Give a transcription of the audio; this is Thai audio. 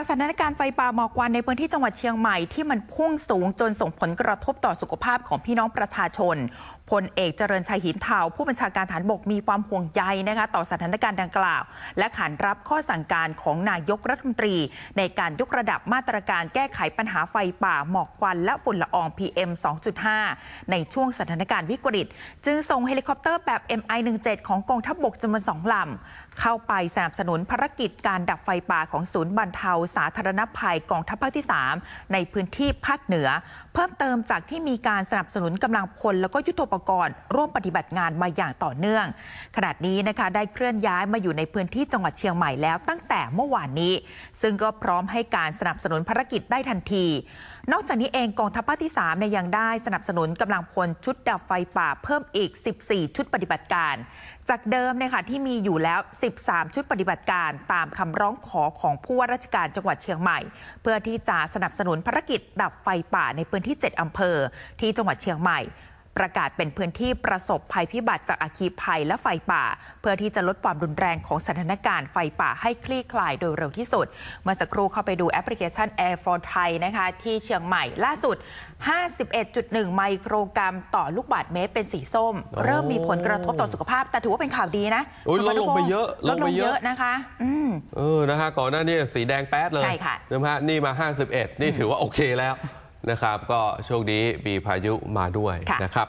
จากสถานการณ์ไฟป่าหมอกควันในพื้นที่จังหวัดเชียงใหม่ที่มันพุ่งสูงจนส่งผลกระทบต่อสุขภาพของพี่น้องประชาชนพลเอกเจริญชัยหินเทาผู้บัญชาการฐานบกมีความห่วงใยนะคะต่อสถานการณ์ดังกล่าว และขานรับข้อสั่งการของนายกรัฐมนตรี ในการยกระดับมาตรการแก้ไขปัญหาไฟป่าหมอกควันและฝุ่นละออง PM 2.5 ในช่วงสถานการณ์วิกฤต จึงส่งเฮลิคอปเตอร์แบบ MI-17 ของกองทัพบกจำนวนสองลำเข้าไปสนับสนุนภารกิจการดับไฟป่าของศูนย์บรรเทาสาธารณภัยกองทัพภาคที่ 3 ในพื้นที่ภาคเหนือ เพิ่มเติมจากที่มีการสนับสนุนกำลังพล แล้วก็ยุทธปกรณ์ ร่วมปฏิบัติงานมาอย่างต่อเนื่อง ขณะนี้นะคะได้เคลื่อนย้ายมาอยู่ในพื้นที่จังหวัดเชียงใหม่แล้วตั้งแต่เมื่อวานนี้ ซึ่งก็พร้อมให้การสนับสนุนภารกิจได้ทันทีนอกจากนี้เองกองทัพภาคที่3ยังได้สนับสนุนกำลังพลชุดดับไฟป่าเพิ่มอีก 14 ชุดปฏิบัติการ จากเดิมนะค่ะที่มีอยู่แล้ว 13 ชุดปฏิบัติการตามคำร้องขอของผู้ว่าราชการจังหวัดเชียงใหม่ เพื่อที่จะสนับสนุนภารกิจดับไฟป่าในพื้นที่ 7อำเภอที่จังหวัดเชียงใหม่ ประกาศเป็นพื้นที่ประสบภัยพิบัติจากอาคีภัยและไฟป่า เพื่อที่จะลดความรุนแรงของสถานการณ์ไฟป่าให้คลี่คลายโดยเร็วที่สุด เมื่อสักครู่เข้าไปดูแอปพลิเคชัน Air for Thai นะคะที่เชียงใหม่ล่าสุด 51.1 ไมโครกรัมต่อลูกบาศก์เมตรเป็นสีส้มโอ้เริ่มมีผลกระทบต่อสุขภาพ แต่ถือว่าเป็นข่าวดีนะโอ้ยคุณลดลงไปเยอะลลดงลไปงเยเยอะอะนะคะอืมเออนะฮะก่อนหน้านี้สีแดงแป๊ดเลยใช่ค่ะนะฮะนี่มา 51 นี่ถือว่าโอเคแล้ว นะครับ ก็โชคดีมีพายุมาด้วยค่ะนะครับ